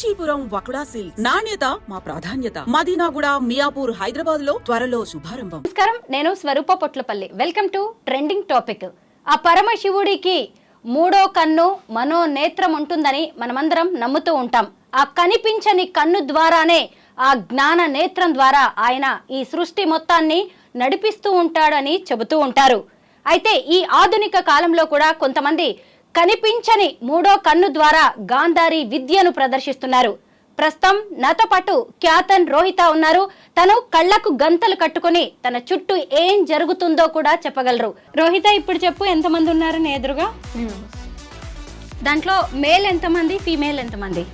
Kanchipuram వకుడా silks. నాణ్యత మా ప్రాధాన్యత. మదీనాగుడ మియాపూర్ హైదరాబాద్లో త్వరలో శుభారంభం. నమస్కారం నేను Swaroopa Potlapalli. Welcome to trending topic ఆ పరమశివుడికి మూడో కన్ను మనో నేత్రం ఉంటుందని మనమందరం నమ్ముతూ ఉంటాం. ఆ కనిపించని కన్ను ద్వారానే ఆ జ్ఞాన నేత్రం ద్వారా ఆయన ఈ సృష్టి మొత్తాన్ని నడిపిస్తూ ఉంటాడని చెబుతూ ఉంటారు. అయితే ఈ ఆధునిక కాలంలో కూడా కొంతమంది కనిపించని మూడో కన్ను ద్వారా గాంధారి విద్యను ప్రదర్శిస్తున్నారు. ప్రస్తుతం నాతో పాటు ఖ్యాతన్ రోహిత ఉన్నారు. తను కళ్ళకు గంతలు కట్టుకొని తన చుట్టూ ఏం జరుగుతుందో కూడా చెప్పగలరు. రోహిత ఇప్పుడు చెప్పు ఎంతమంది ఉన్నారు ఎదురుగా? దాంట్లో మేల్ ఎంతమంది ఫీమేల్ ఎంతమంది?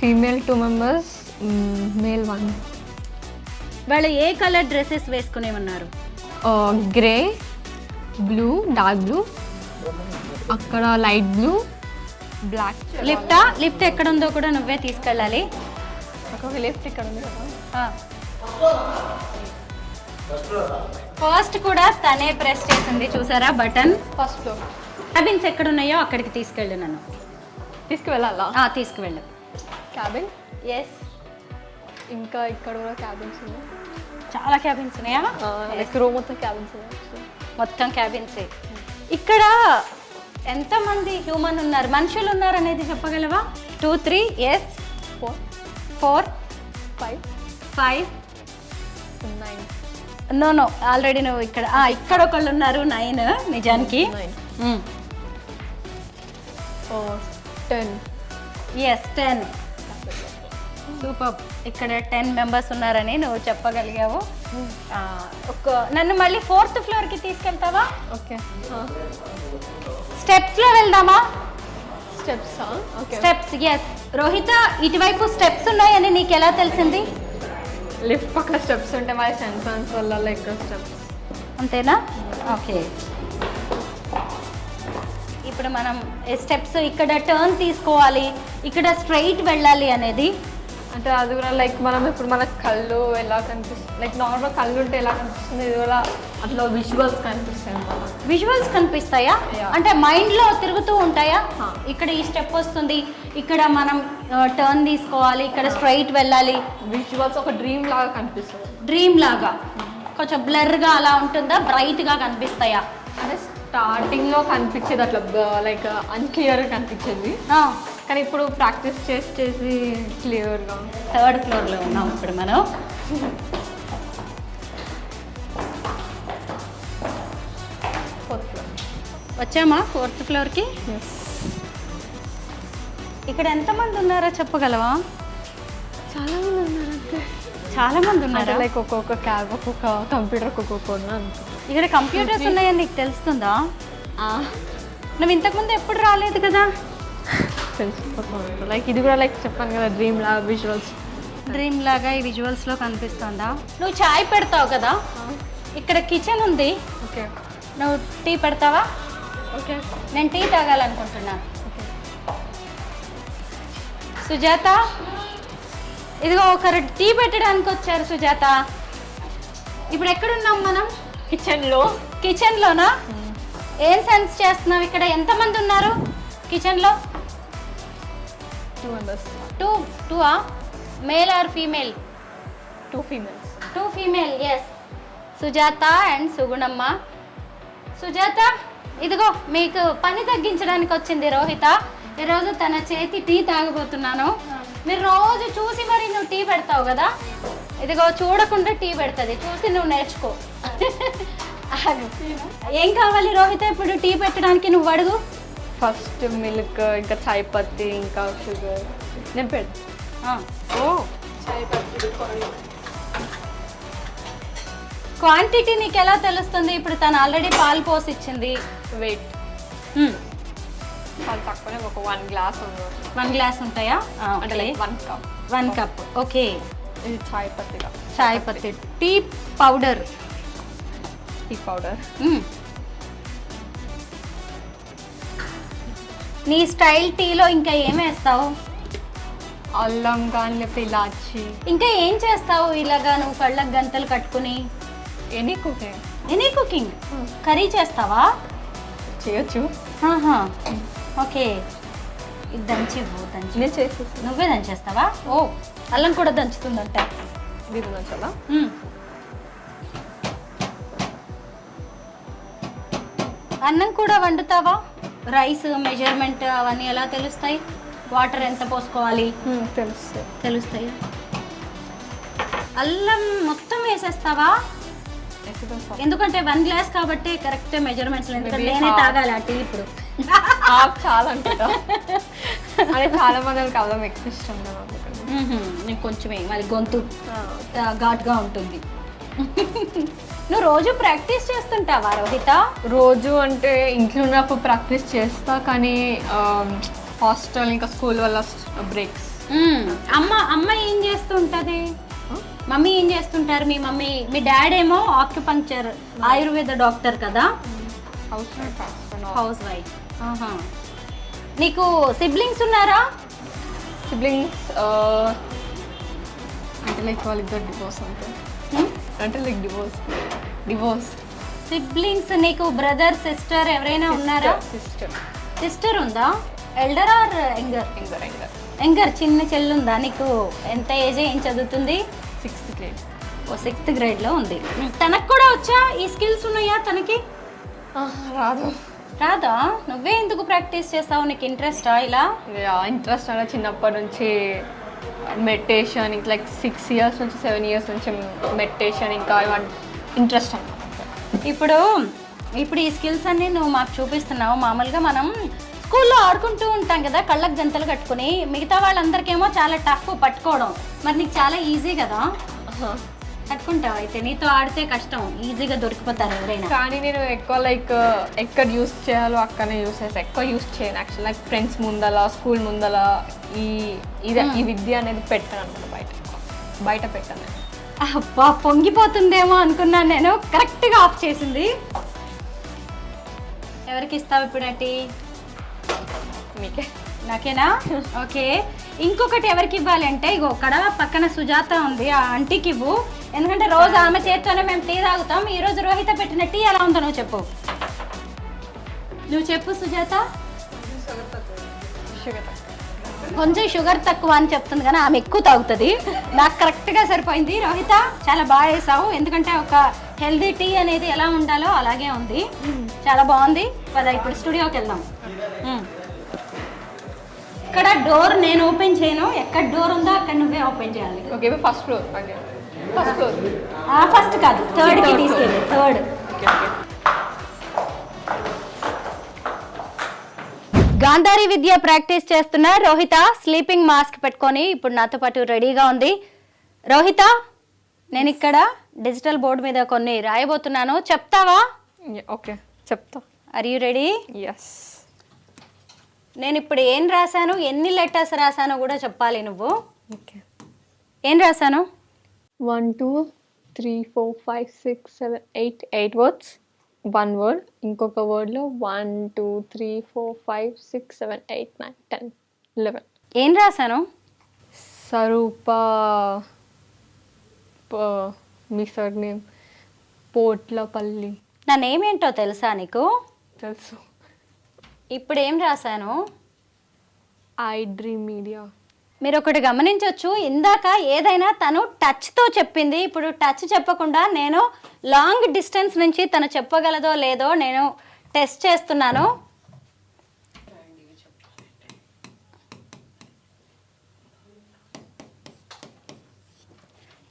Female two members male one. వాళ్ళు ఏ కలర్ డ్రెస్సెస్ వేసుకునే ఉన్నారు? Grey blue dark blue. అక్కడ లైట్ బ్లూ బ్లాక్ లిఫ్టా లిఫ్ట్ ఎక్కడ ఉందో కూడా నువ్వే తీసుకెళ్ళాలి. లిఫ్ట్ ఇక్కడ ఉంది ఫస్ట్ కూడా తనే ప్రెస్ చేసింది చూసారా బటన్? ఫస్ట్ ఫ్లోర్ క్యాబిన్స్ ఎక్కడ ఉన్నాయో అక్కడికి తీసుకెళ్ళు నన్ను. తీసుకువెళ్ళాలా? తీసుకువెళ్ళు. క్యాబిన్ ఎస్ ఇంకా ఇక్కడ కూడా క్యాబిన్స్ ఉన్నాయి. చాలా క్యాబిన్స్ ఉన్నాయా? రూమ్ మొత్తం క్యాబిన్స్ ఉన్నాయి మొత్తం క్యాబిన్సే ఇక్కడ ఎంతమంది హ్యూమన్ ఉన్నారు? మనుషులు ఉన్నారు అనేది చెప్పగలవా? Two three yes four four five five nine no no already నువ్వు ఇక్కడ. ఇక్కడ ఒకళ్ళు ఉన్నారు నైన్ నిజానికి. Ten yes ten super. ఇక్కడ టెన్ మెంబర్స్ ఉన్నారని నువ్వు చెప్పగలిగావు. ఒక నన్ను మళ్ళీ ఫోర్త్ ఫ్లోర్కి తీసుకెళ్తావా? ఓకే. స్టెప్స్లో వెళ్దామా? స్టెప్స్ స్టెప్స్ ఎస్ రోహిత ఇటువైపు స్టెప్స్ ఉన్నాయని నీకు ఎలా తెలిసింది? లిఫ్ట్ పక్కన స్టెప్స్ ఉంటే మరి సెన్సన్స్ వల్ల లైక్ స్టెప్స్. అంతేనా? ఓకే. ఇప్పుడు మనం స్టెప్స్ ఇక్కడ టర్న్ తీసుకోవాలి ఇక్కడ స్ట్రైట్ వెళ్ళాలి అనేది అంటే అది కూడా లైక్ మనం ఇప్పుడు మన కళ్ళు ఎలా కనిపిస్తుంది లైక్ నార్మల్ కళ్ళు ఉంటే ఎలా కనిపిస్తుంది? ఇది కూడా అట్లా విజువల్స్ కనిపిస్తాయి విజువల్స్ కనిపిస్తాయా. అంటే మైండ్లో తిరుగుతూ ఉంటాయా. ఇక్కడ ఈ స్టెప్ వస్తుంది ఇక్కడ మనం టర్న్ తీసుకోవాలి ఇక్కడ స్ట్రైట్ వెళ్ళాలి. విజువల్స్ ఒక డ్రీమ్ లాగా కనిపిస్తుంది. డ్రీమ్ లాగా. కొంచెం బ్లర్గా అలా ఉంటుందా? బ్రైట్గా కనిపిస్తాయా? అంటే స్టార్టింగ్లో కనిపించేది అట్లా లైక్ అన్క్లియర్గా కనిపించేది. కానీ ఇప్పుడు ప్రాక్టీస్ చేసి చేసి క్లియర్గా థర్డ్ ఫ్లోర్లో ఉన్నాం ఇప్పుడు మనం. Fourth floor. వచ్చామా ఫోర్త్ ఫ్లోర్కి? ఇక్కడ ఎంతమంది ఉన్నారో చెప్పగలవా? చాలా మంది ఉన్నారంటే చాలా మంది ఉన్నారు? లైక్ ఒక్కొక్క క్యాబ్ ఒక్కొక్క కంప్యూటర్ ఒక్కొక్క ఉన్నారు ఇక్కడ కంప్యూటర్స్ ఉన్నాయని నీకు తెలుస్తుందా? నువ్వు ఇంతకుముందు ఎప్పుడు రాలేదు కదా? తెలిసిపోతుంది లైక్ ఇది కూడా లైక్ చెప్పాను కదా డ్రీమ్ లాగా విజువల్స్ డ్రీమ్ లాగా ఈ విజువల్స్లో కనిపిస్తుందా? నువ్వు చాయ్ పెడతావు కదా? ఇక్కడ కిచెన్ ఉంది. ఓకే. నువ్వు టీ పెడతావా? ఓకే. నేను టీ తాగాలనుకుంటున్నా. ఓకే. సుజాత? ఇదిగో ఒకరు టీ పెట్టడానికి వచ్చారు సుజాత. ఇప్పుడు ఎక్కడున్నాం మనం? కిచెన్లో కిచెన్లోనా ఏం సెన్స్ చేస్తున్నావు? ఇక్కడ ఎంతమంది ఉన్నారు? కిచెన్లో two members two two ah male or female two females two female yes Sujatha and Sugunamma Sujatha ఇదిగో మీకు పని తగ్గించడానికి వచ్చింది రోహిత. ఈరోజు తన చేతి టీ తాగబోతున్నాను. మీరు రోజు చూసి మరి నువ్వు టీ పెడతావు కదా? ఇదిగో చూడకుండా టీ పెడుతుంది. చూసి నువ్వు నేర్చుకో. ఏం కావాలి రోహిత ఇప్పుడు టీ పెట్టడానికి నువ్వు అడుగు. ఫస్ట్ మిల్క్ ఇంకా చాయ్ పత్తి ఇంకా షుగర్. నేను పెడతా ఆ. ఓ. చాయ్ పత్తి క్వాంటిటీ నీకు ఎలా తెలుస్తుంది? ఇప్పుడు తను ఆల్రెడీ పాలు పోసి ఇచ్చింది వెయిట్. చాలా తక్కువనే ఒక వన్ గ్లాస్ ఉంది. వన్ గ్లాస్ ఉంటాయా? అంటే one cup. One cup. Okay. ఇది చాయ్ పత్తిగా చాయ్ పత్తి. Tea powder. Tea powder. నీ స్టైల్ టీలో ఇంకా ఏం వేస్తావు? అల్లం కానీ లేకపోతే ఇలాచి. ఇంకా ఏం చేస్తావు? ఇలాగా నువ్వు కళ్ళకు గంతలు కట్టుకుని? Any cooking. Any cooking? Curry చేస్తావా? చేయొచ్చు. ఆహా. ఓకే. ఇది దంచి దంచి నేను చేసేసి నువ్వే దంచేస్తావా? ఓ. అల్లం కూడా దంచుతుందంట. దీని నచ్చాలా మ్మ్. అన్నం కూడా వండుతావా? రైస్ మెజర్మెంట్ అవన్నీ ఎలా తెలుస్తాయి? వాటర్ ఎంత పోసుకోవాలి? తెలుసు తెలుస్తాయి. అల్లం మొత్తం వేసేస్తావా? ఎందుకంటే వన్ గ్లాస్ కాబట్టి కరెక్ట్ మెజర్మెంట్స్ నేనే. తాగాలి ఆ టీ ఇప్పుడు చాలా అనుకుంటా. అదే చాలా మందికి అల్లం ఎక్కువ ఇష్టం కొంచెమే. మరి గొంతు ఘాటుగా ఉంటుంది. నువ్వు రోజు ప్రాక్టీస్ చేస్తుంటావా రోహిత? రోజు అంటే ఇంట్లో ఉన్నప్పుడు ప్రాక్టీస్ చేస్తా కానీ హాస్టల్ ఇంకా స్కూల్ వల్ల బ్రేక్స్. మ్మ్. అమ్మ అమ్మ ఏం చేస్తుంటది? మమ్మీ ఏం చేస్తుంటారు? మీ మమ్మీ మీ డాడ్ ఏమో ఆక్యుపంక్చర్ ఆయుర్వేద డాక్టర్ కదా? హౌస్ హౌస్ వైఫ్ నీకు సిబ్లింగ్స్ ఉన్నారా? సిబ్లింగ్స్ అంటే లైక్ వాళ్ళిద్దరు డివోర్స్ అంటే. అంటే లైక్ డివోర్స్ డివోర్స్ సిబ్లింగ్స్ నీకు బ్రదర్ సిస్టర్ ఎవరైనా ఉన్నారా? సిస్టర్ సిస్టర్ ఉందా? ఎల్డర్ ఆర్ యంగర్ ఇంకా ఇంకా యంగర్ చిన్న చెల్లి ఉందా? నీకు ఎంత ఏజ్ ఏం చదువుతుంది? సిక్స్త్ గ్రేడ్ ఓ సిక్స్త్ గ్రేడ్లో ఉంది. తనకు కూడా వచ్చా? ఈ స్కిల్స్ ఉన్నాయా తనకి? రాదు. రాదా? నువ్వే ఎందుకు ప్రాక్టీస్ చేస్తావు? నీకు ఇంట్రెస్టా ఇలా? ఇంట్రెస్ట్ అలా చిన్నప్పటి నుంచి మెడిటేషన్ ఇంకా లైక్ సిక్స్ ఇయర్స్ నుంచి సెవెన్ ఇయర్స్ నుంచి మెడిటేషన్ ఇంకా ఇంట్రెస్ట్ అనమాట ఇప్పుడు ఇప్పుడు ఈ స్కిల్స్ అన్ని నువ్వు మాకు చూపిస్తున్నావు. మామూలుగా మనం స్కూల్లో ఆడుకుంటూ ఉంటాం కదా కళ్ళకు గంతలు కట్టుకుని. మిగతా వాళ్ళందరికేమో చాలా టఫ్ పట్టుకోవడం. మరి నీకు చాలా ఈజీ కదా? పట్టుకుంటావు అయితే. నీతో ఆడితే కష్టం. ఈజీగా దొరికిపోతారు ఎవరైనా. కానీ నేను ఎక్కువ లైక్ ఎక్కడ యూస్ చేయాలో అక్కడనే యూస్ చేస్తాను ఎక్కువ యూస్ చేయను యాక్చువల్ లైక్ ఫ్రెండ్స్ ముందల స్కూల్ ముందల ఈ ఇది ఈ విద్య అనేది పెట్టాను అనమాట బయట. బయట పెట్టాను. అబ్బా పొంగిపోతుందేమో అనుకున్నాను నేను. కరెక్ట్గా ఆఫ్ చేసింది. ఎవరికి ఇస్తావు ఇప్పుడు అట్టి మీకే. నాకేనా? ఓకే. ఇంకొకటి ఎవరికి ఇవ్వాలి అంటే ఇగో అక్కడ పక్కన సుజాత ఉంది ఆ ఆంటీకి ఇవ్వు. ఎందుకంటే రోజు ఆమె చేత్తోనే మేము టీ తాగుతాం ఈ రోజు రోహిత పెట్టిన టీ ఎలా ఉందో నువ్వు చెప్పు. నువ్వు చెప్పు సుజాత. కొంచెం షుగర్ తక్కువ అని చెప్తుంది కానీ ఆమె ఎక్కువ తాగుతుంది. నాకు కరెక్ట్గా సరిపోయింది. రోహిత చాలా బాగా వేసావు ఎందుకంటే ఒక హెల్దీ టీ అనేది ఎలా ఉండాలో అలాగే ఉంది. చాలా బాగుంది. పద ఇప్పుడు స్టూడియోకి వెళ్దాం. మ్మ్. ఇక్కడ డోర్ నేను ఓపెన్ చేయను. ఎక్కడ డోర్ ఉందో అక్కడ నువ్వే ఓపెన్ చేయాలి. Okay first floor first floor first కాదు. థర్డ్కి తీసుకెళ్ళి. థర్డ్ గాంధారి విద్య ప్రాక్టీస్ చేస్తున్న రోహిత స్లీపింగ్ మాస్క్ పెట్టుకొని ఇప్పుడు నాతో పాటు రెడీగా ఉంది. రోహిత నేను ఇక్కడ డిజిటల్ బోర్డు మీద కొన్ని రాయబోతున్నాను. చెప్తావా? ఓకే చెప్తా. ఆర్ యూ రెడీ ఎస్ నేను ఇప్పుడు ఏం రాశాను ఎన్ని లెటర్స్ రాశానో కూడా చెప్పాలి నువ్వు. ఓకే. ఏం రాశాను? One two three four five six seven eight eight words. One word ఇంకొక వర్డ్లో one two three four five six seven eight nine ten eleven. ఏం రాశాను? స్వరూప ప- మీ సర్ నేమ్ పోట్లపల్లి. నా నేమ్ ఏంటో తెలుసా నీకు? తెలుసు. ఇప్పుడు ఏం రాశాను? ఐ డ్రీమ్ మీడియా మీరు ఒకటి గమనించవచ్చు ఇందాక ఏదైనా తను టచ్తో చెప్పింది ఇప్పుడు టచ్ చెప్పకుండా నేను లాంగ్ డిస్టెన్స్ నుంచి తను చెప్పగలదో లేదో నేను టెస్ట్ చేస్తున్నాను.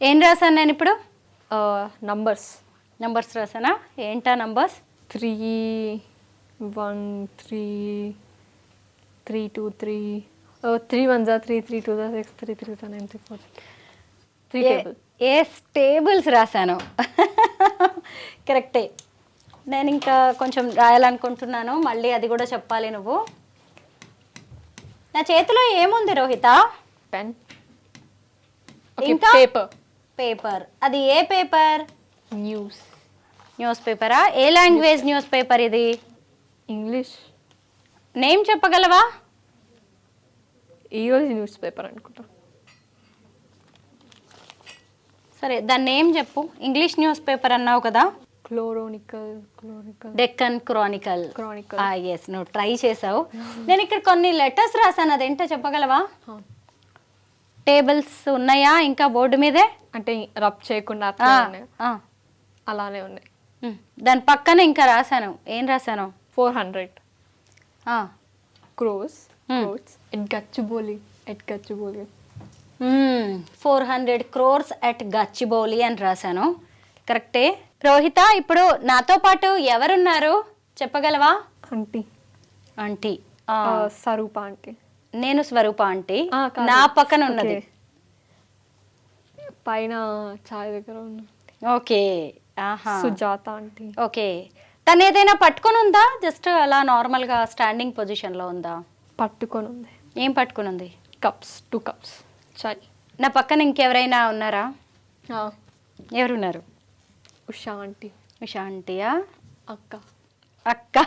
ఏం రాశాను నేను ఇప్పుడు? నంబర్స్ నంబర్స్ రాసానా ఏంటా numbers three one three three two three three one జా త్రీ త్రీ టూ జా సిక్స్ త్రీ త్రీ జా nine three four three table. ఏ స్టేబుల్స్ రాశాను? కరెక్టే. నేను ఇంకా కొంచెం రాయాలనుకుంటున్నాను. మళ్ళీ అది కూడా చెప్పాలి నువ్వు. నా చేతిలో ఏముంది రోహిత? పెన్. ఇంకా? పేపర్. పేపర్. అది ఏ పేపర్? న్యూస్. న్యూస్ పేపరా? ఏ లాంగ్వేజ్ న్యూస్ పేపర్ ఇది? ఇంగ్లీష్. నేమ్ చెప్పగలవా? ఈరోజు న్యూస్ పేపర్ అనుకుంటా. సరే దాని నేమ్ చెప్పు. ఇంగ్లీష్ న్యూస్ పేపర్ అన్నావు కదా? Chronicle chronicle. Deccan Chronicle. Chronicle. Yes నువ్వు ట్రై చేసావు. నేను ఇక్కడ కొన్ని లెటర్స్ రాశాను. అదేంటో చెప్పగలవా? టేబుల్స్ ఉన్నాయా ఇంకా బోర్డు మీదే? అంటే రబ్ చేయకుండా. అలానే ఉన్నాయి. దాని పక్కన ఇంకా రాశాను. ఏం రాశాను? Four hundred. Crores. Crores at Gachibowli at Gachibowli four hundred crores at Gachibowli అని రాశాను. కరెక్టే? రోహిత ఇప్పుడు నాతో పాటు ఎవరున్నారు? చెప్పగలవా? ఆంటీ. ఆంటీ. ఆ, సరూప ఆంటీ. నేను స్వరూప ఆంటీ. నా పక్కన ఉన్నది. పైన చాయ్ దగ్గర ఉన్న. ఓకే. ఆహా. సుజాత ఆంటీ. ఓకే. తను ఏదైనా పట్టుకొని ఉందా జస్ట్ అలా నార్మల్గా స్టాండింగ్ పొజిషన్లో ఉందా? పట్టుకొని ఉంది ఏం పట్టుకొని ఉంది కప్స్ టూ కప్స్. చాయ్. నా పక్కన ఇంకెవరైనా ఉన్నారా? ఎవరున్నారు? ఉషా ఆంటీ. ఉషా ఆంటీయా? అక్క. అక్క.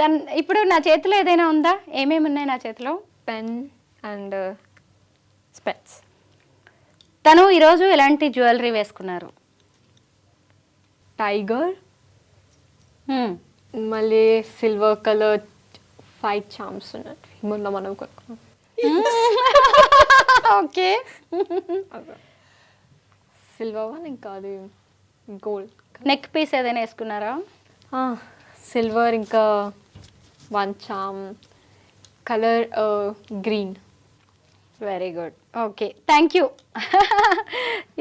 తన్ ఇప్పుడు నా చేతిలో ఏదైనా ఉందా? ఏమేమి ఉన్నాయి నా చేతిలో? Pen and specs. తను ఈరోజు ఎలాంటి జ్యువెలరీ వేసుకున్నారు? టైగర్. మళ్ళీ సిల్వర్ కలర్ ఫైవ్ చామ్స్ ఉన్నట్టు. మొన్న మనం కొనుక్కున్నాం ఓకే. సిల్వర్ వన్ ఇంకా అది గోల్డ్ నెక్ పీస్ ఏదైనా వేసుకున్నారా? సిల్వర్ ఇంకా one charm colour green. Very good okay thank you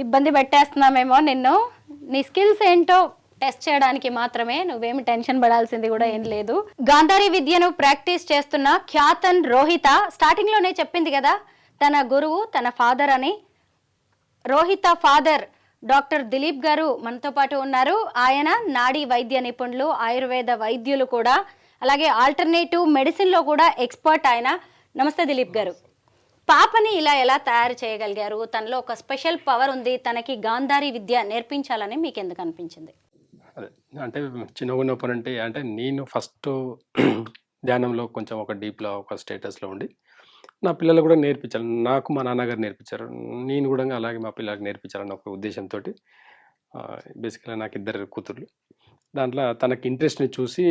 ఇబ్బంది పెట్టేస్తున్నామేమో నిన్ను. నీ స్కిల్స్ ఏంటో టెస్ట్ చేయడానికి మాత్రమే నువ్వేమి టెన్షన్ పడాల్సింది కూడా ఏం లేదు. గాంధారి విద్యను ప్రాక్టీస్ చేస్తున్న ఖ్యాతన్ రోహిత స్టార్టింగ్లోనే చెప్పింది కదా తన గురువు తన ఫాదర్ అని. రోహిత ఫాదర్ డాక్టర్ దిలీప్ గారు మనతో పాటు ఉన్నారు. ఆయన నాడీ వైద్య నిపుణులు ఆయుర్వేద వైద్యులు కూడా. అలాగే ఆల్టర్నేటివ్ మెడిసిన్లో కూడా ఎక్స్పర్ట్ ఆయన. నమస్తే దిలీప్ గారు. పాపని ఇలా ఎలా తయారు చేయగలిగారు? తనలో ఒక స్పెషల్ పవర్ ఉంది. తనకి గాంధారి విద్య నేర్పించాలని మీకు ఎందుకు అనిపించింది? అంటే చిన్నగా ఉన్నప్పుడు అంటే అంటే నేను ఫస్ట్ ధ్యానంలో కొంచెం ఒక డీప్లో ఒక స్టేటస్లో ఉండి నా పిల్లలు కూడా నేర్పించాలి నాకు మా నాన్నగారు నేర్పించారు. నేను కూడా అలాగే మా పిల్లలకు నేర్పించాలని ఒక ఉద్దేశంతో బేసికల్గా నాకు ఇద్దరు కూతుర్లు. దాంట్లో తనకి ఇంట్రెస్ట్ని చూసి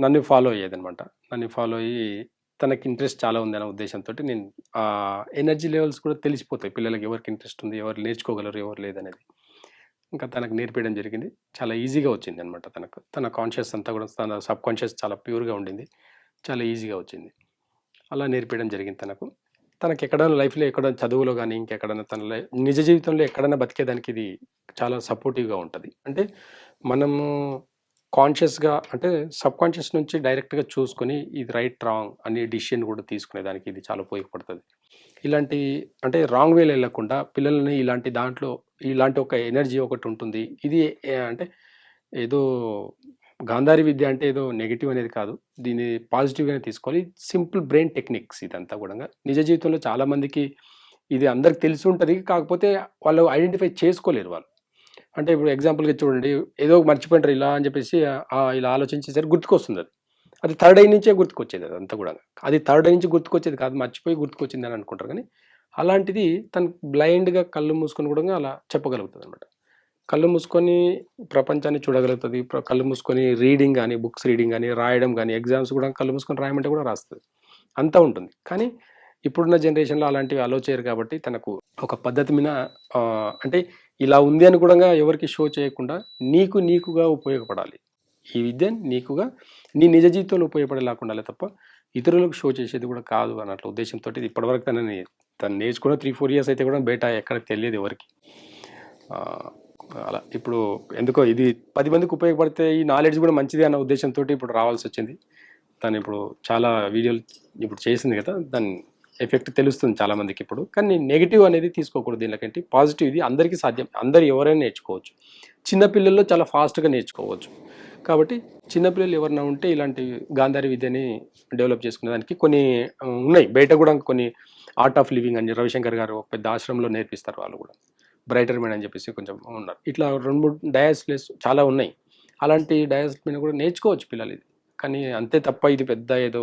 నన్ను ఫాలో అయ్యేదనమాట నన్ను ఫాలో అయ్యి తనకి ఇంట్రెస్ట్ చాలా ఉంది అనే ఉద్దేశంతో నేను ఆ ఎనర్జీ లెవెల్స్ కూడా తెలిసిపోతాయి. పిల్లలకి ఎవరికి ఇంట్రెస్ట్ ఉంది ఎవరు నేర్చుకోగలరు ఎవరు లేదనేది. ఇంకా తనకు నేర్పించడం జరిగింది. చాలా ఈజీగా వచ్చింది అనమాట తనకు. తన కాన్షియస్ అంతా కూడా తన సబ్ కాన్షియస్ చాలా ప్యూర్గా ఉండింది. చాలా ఈజీగా వచ్చింది. అలా నేర్పించడం జరిగింది తనకు. తనకి ఎక్కడైనా లైఫ్లో ఎక్కడ చదువులో కానీ ఇంకెక్కడైనా తన నిజ జీవితంలో ఎక్కడైనా బతికేదానికి ఇది చాలా సపోర్టివ్గా ఉంటుంది. అంటే మనము కాన్షియస్గా అంటే సబ్ కాన్షియస్ నుంచి డైరెక్ట్గా చూసుకొని ఇది రైట్ రాంగ్ అనే డిసిషన్ కూడా తీసుకునే దానికి ఇది చాలా ఉపయోగపడుతుంది. ఇలాంటి అంటే రాంగ్ వేలో వెళ్ళకుండా పిల్లల్ని ఇలాంటి దాంట్లో ఇలాంటి ఒక ఎనర్జీ ఒకటి ఉంటుంది. ఇది అంటే ఏదో గాంధారి విద్య అంటే ఏదో నెగిటివ్ అనేది కాదు. దీన్ని పాజిటివ్గానే తీసుకోవాలి. సింపుల్ బ్రెయిన్ టెక్నిక్స్ ఇదంతా కూడా నిజ జీవితంలో చాలా మందికి ఇది అందరికి తెలిసి ఉంటుంది. కాకపోతే వాళ్ళు ఐడెంటిఫై చేసుకోలేరు వాళ్ళు. అంటే ఇప్పుడు ఎగ్జాంపుల్గా చూడండి ఏదో మర్చిపోయింటారు ఇలా అని చెప్పేసి ఇలా ఆలోచించేసరికి గుర్తుకొస్తుంది అది. అది థర్డ్ ఐ నుంచే గుర్తుకొచ్చేది అది అంతా కూడా అది థర్డ్ ఐ నుంచి గుర్తుకొచ్చేది కాదు మర్చిపోయి గుర్తుకొచ్చింది అని అనుకుంటారు కానీ అలాంటిది తను బ్లైండ్గా కళ్ళు మూసుకొని కూడా అలా చెప్పగలుగుతుంది అనమాట కళ్ళు మూసుకొని ప్రపంచాన్ని చూడగలుగుతుంది కళ్ళు మూసుకొని రీడింగ్ కానీ బుక్స్ రీడింగ్ కానీ రాయడం కానీ ఎగ్జామ్స్ కూడా కళ్ళు మూసుకొని రాయమంటే కూడా రాస్తుంది. అంతా ఉంటుంది. కానీ ఇప్పుడున్న జనరేషన్లో అలాంటివి అలో చేయరు కాబట్టి తనకు ఒక పద్ధతి మీద అంటే ఇలా ఉంది అని కూడా ఎవరికి షో చేయకుండా నీకు నీకుగా ఉపయోగపడాలి. ఈ విద్య నీకుగా నీ నిజ జీవితంలో ఉపయోగపడేలాగా ఉండాలి తప్ప ఇతరులకు షో చేసేది కూడా కాదు అన్నట్ల ఉద్దేశంతో ఇప్పటివరకు తనని తను నేర్చుకున్న త్రీ ఫోర్ ఇయర్స్ అయితే కూడా బయట ఎక్కడ తెలియదు ఎవరికి. అలా ఇప్పుడు ఎందుకో ఇది పది మందికి ఉపయోగపడితే ఈ నాలెడ్జ్ కూడా మంచిది అన్న ఉద్దేశంతో ఇప్పుడు రావాల్సి వచ్చింది. తను ఇప్పుడు చాలా వీడియోలు ఇప్పుడు చేసింది కదా దాన్ని ఎఫెక్ట్ తెలుస్తుంది చాలామందికి ఇప్పుడు. కానీ నెగిటివ్ అనేది తీసుకోకూడదు దీనికంటే. పాజిటివ్ ఇది అందరికీ సాధ్యం. అందరు ఎవరైనా నేర్చుకోవచ్చు. చిన్నపిల్లల్లో చాలా ఫాస్ట్గా నేర్చుకోవచ్చు. కాబట్టి చిన్నపిల్లలు ఎవరైనా ఉంటే ఇలాంటి గాంధారి విద్యని డెవలప్ చేసుకునే దానికి కొన్ని ఉన్నాయి. బయట కూడా కొన్ని ఆర్ట్ ఆఫ్ లివింగ్ అని రవిశంకర్ గారు ఒక పెద్ద ఆశ్రమంలో నేర్పిస్తారు వాళ్ళు కూడా. బ్రైటర్ మ్యాన్ అని చెప్పేసి కొంచెం ఉన్నారు. ఇట్లా రెండు మూడు డయాస్ ప్లేస్ చాలా ఉన్నాయి. అలాంటి డయాస్ మీద కూడా నేర్చుకోవచ్చు పిల్లలు ఇది. కానీ అంతే తప్ప ఇది పెద్ద ఏదో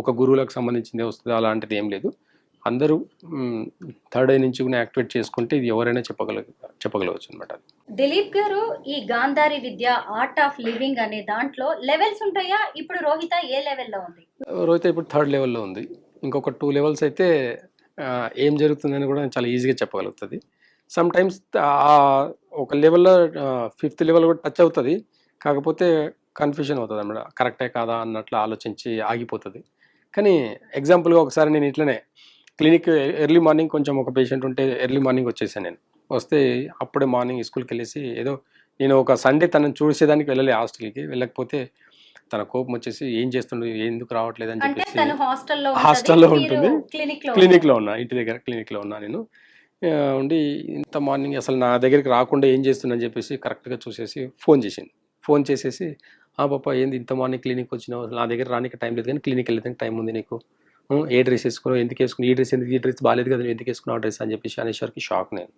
ఒక గురువులకు సంబంధించిందే వస్తుంది. అలాంటిది ఏం లేదు. అందరూ థర్డ్ ఐ నుంచి కూడా యాక్టివేట్ చేసుకుంటే ఇది ఎవరైనా చెప్పగల చెప్పగలవచ్చు అనమాట దిలీప్ గారు ఈ Gandhari Vidya art of living అనే దాంట్లో లెవెల్స్ ఉంటాయా? ఇప్పుడు రోహిత ఏ లెవెల్లో ఉంది? రోహిత ఇప్పుడు థర్డ్ లెవెల్లో ఉంది. ఇంకొక టూ లెవెల్స్ అయితే ఏం జరుగుతుందని కూడా చాలా ఈజీగా చెప్పగలుగుతుంది. సమ్ టైమ్స్ ఒక లెవెల్లో ఫిఫ్త్ లెవెల్ కూడా టచ్ అవుతుంది. కాకపోతే కన్ఫ్యూజన్ అవుతుంది అన్నమాట. కరెక్టే కాదా అన్నట్లు ఆలోచించి ఆగిపోతుంది. కానీ ఎగ్జాంపుల్గా ఒకసారి నేను ఇట్లనే క్లినిక్ ఎర్లీ మార్నింగ్ కొంచెం ఒక పేషెంట్ ఉంటే ఎర్లీ మార్నింగ్ వచ్చేసాను నేను. వస్తే అప్పుడే మార్నింగ్ స్కూల్కి వెళ్ళేసి ఏదో నేను ఒక సండే తనని చూసేదానికి వెళ్ళలే హాస్టల్కి. వెళ్ళకపోతే తన కోపం వచ్చేసి ఏం చేస్తుండు ఎందుకు రావట్లేదు అని చెప్పేసి హాస్టల్లో ఉంటుంది. క్లినిక్లో ఉన్నా ఇంటి దగ్గర క్లినిక్లో ఉన్నా నేను. ఉండి ఇంత మార్నింగ్ అసలు నా దగ్గరికి రాకుండా ఏం చేస్తుందని చెప్పేసి కరెక్ట్గా చూసేసి ఫోన్ చేసింది. ఫోన్ చేసేసి పాప ఏంది ఇంత మార్నింగ్ క్లినిక్ వచ్చినావు? నా దగ్గర రానికి టైం లేదు కానీ క్లినిక్ వెళ్ళేదానికి టైం ఉంది నీకు. ఏ డ్రెస్ వేసుకున్నావు? ఎందుకు వేసుకున్నావు? ఈ డ్రెస్ ఎందుకు? ఈ డ్రెస్ బాగాలేదు కదా? ఎందుకు వేసుకున్నావు డ్రెస్ అని చెప్పేసి అనేసరికి షాక్ నేను.